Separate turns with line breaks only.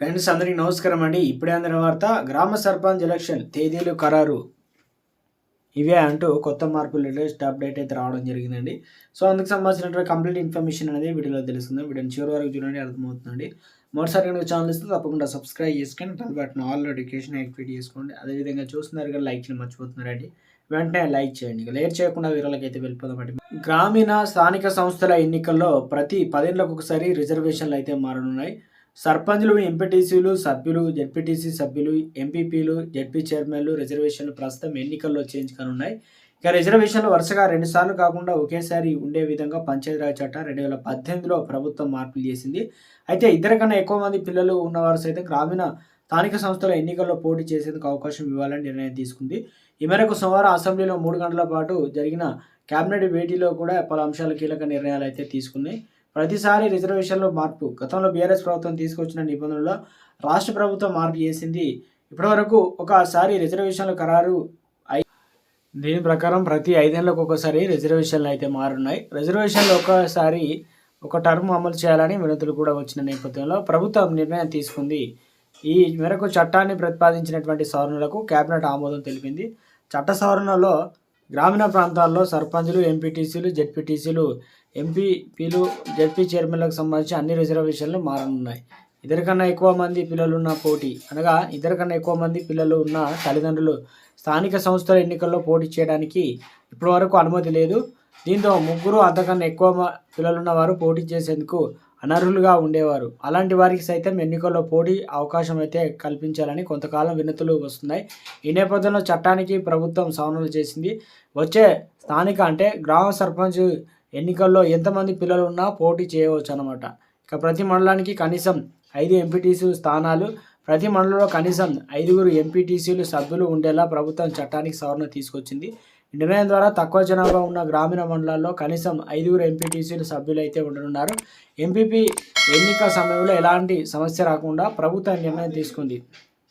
Friends అందరికీ నమస్కారం అండి. ఇప్పుడే అందిన వార్త గ్రామ సర్పంచ్ ఎలక్షన్ తేదీలు ఖరారు ఇవే అంటూ కొత్త మార్పులు లేటెస్ట్ అప్డేట్ అయితే రావడం జరిగిందండి. సో అందుకు సంబంధించినటువంటి కంప్లీట్ ఇన్ఫర్మేషన్ అనేది వీడియోలో తెలుస్తుంది వీడియోని చివరి వరకు చూడండి అర్థమవుతుందండి. మొదటిసారి కనుక ఛానల్ ఇస్తే తప్పకుండా సబ్స్క్రైబ్ చేసుకొని దాని బట్టిన ఆల్ నోటిఫికేషన్ యాక్టివేట్ చేసుకోండి. అదేవిధంగా చూస్తున్నారు కానీ లైక్ చేయడం మర్చిపోతున్నారండి. వెంటనే లైక్ చేయండి. ఇక లేట్ చేయకుండా వీరాలకి అయితే వెళ్ళిపోదామండి గ్రామీణ స్థానిక సంస్థల ఎన్నికల్లో ప్రతి పదేళ్ళకు ఒకసారి రిజర్వేషన్లు అయితే మారనున్నాయి. సర్పంచ్లు ఎంపీటీసీలు సభ్యులు జెడ్పీటీసీ సభ్యులు ఎంపీపీలు జెడ్పీ చైర్మన్లు రిజర్వేషన్లు ప్రస్తుతం ఎన్నికల్లో చేంజ్ కానున్నాయి. ఇక రిజర్వేషన్లు వరుసగా రెండుసార్లు కాకుండా ఒకేసారి ఉండే విధంగా పంచాయతీరాజ్ చట్టం రెండు వేల పద్దెనిమిదిలో ప్రభుత్వం మార్పులు చేసింది. అయితే ఇద్దరు కన్నా ఎక్కువ మంది పిల్లలు ఉన్నవారు సైతం గ్రామీణ స్థానిక సంస్థల ఎన్నికల్లో పోటీ చేసేందుకు అవకాశం ఇవ్వాలని నిర్ణయం తీసుకుంది. ఈ మేరకు సోమవారం అసెంబ్లీలో మూడు గంటల పాటు జరిగిన కేబినెట్ భేటీలో కూడా పలు అంశాల కీలక నిర్ణయాలు అయితే తీసుకున్నాయి. ప్రతిసారి రిజర్వేషన్లో మార్పు. గతంలో బీఆర్ఎస్ ప్రభుత్వం తీసుకొచ్చిన నిబంధనల్లో రాష్ట్ర ప్రభుత్వం మార్పు చేసింది. ఇప్పటివరకు ఒకసారి రిజర్వేషన్ల ఖరారు అయి దీని ప్రకారం ప్రతి ఐదేళ్ళకు ఒకసారి రిజర్వేషన్లు అయితే మారున్నాయి. రిజర్వేషన్లు ఒకసారి ఒక టర్మ్ అమలు చేయాలని వినతులు కూడా వచ్చిన నేపథ్యంలో ప్రభుత్వం నిర్ణయం తీసుకుంది. ఈ మేరకు చట్టాన్ని ప్రతిపాదించినటువంటి సవరణలకు కేబినెట్ ఆమోదం తెలిపింది. చట్ట సవరణలో గ్రామీణ ప్రాంతాల్లో సర్పంచ్లు ఎంపీటీసీలు జెడ్పీటీసీలు ఎంపీపీలు జెడ్పీ చైర్మన్లకు సంబంధించి అన్ని రిజర్వేషన్లు మారనున్నాయి. ఇద్దరికన్నా ఎక్కువ మంది పిల్లలున్న పోటీ అనగా ఇద్దరికన్నా ఎక్కువ మంది పిల్లలు ఉన్న తల్లిదండ్రులు స్థానిక సంస్థల ఎన్నికల్లో పోటీ చేయడానికి ఇప్పటివరకు అనుమతి లేదు. దీంతో ముగ్గురు అంతకన్నా ఎక్కువ మ- పిల్లలున్న వారు పోటీ చేసేందుకు అనర్హులుగా ఉండేవారు. అలాంటి వారికి సైతం ఎన్నికల్లో పోటీ అవకాశం అయితే కల్పించాలని కొంతకాలం వినతులు వస్తున్నాయి. ఈ నేపథ్యంలో చట్టానికి ప్రభుత్వం సవరణలు చేసింది. వచ్చే స్థానిక అంటే గ్రామ సర్పంచ్ ఎన్నికల్లో ఎంతమంది పిల్లలు ఉన్నా పోటీ చేయవచ్చు అనమాట ఇక ప్రతి మండలానికి కనీసం ఐదు ఎంపీటీసీ స్థానాలు ప్రతి మండలంలో కనీసం ఐదుగురు ఎంపీటీసీలు సభ్యులు ఉండేలా ప్రభుత్వం చట్టానికి సవరణ తీసుకొచ్చింది. నిర్ణయం ద్వారా తక్కువ జనాభా ఉన్న గ్రామీణ మండలాల్లో కనీసం ఐదుగురు ఎంపీటీసీలు సభ్యులు అయితే ఉండనున్నారు. ఎంపీపీ ఎన్నిక సమయంలో ఎలాంటి సమస్య రాకుండా ప్రభుత్వం నిర్ణయం తీసుకుంది.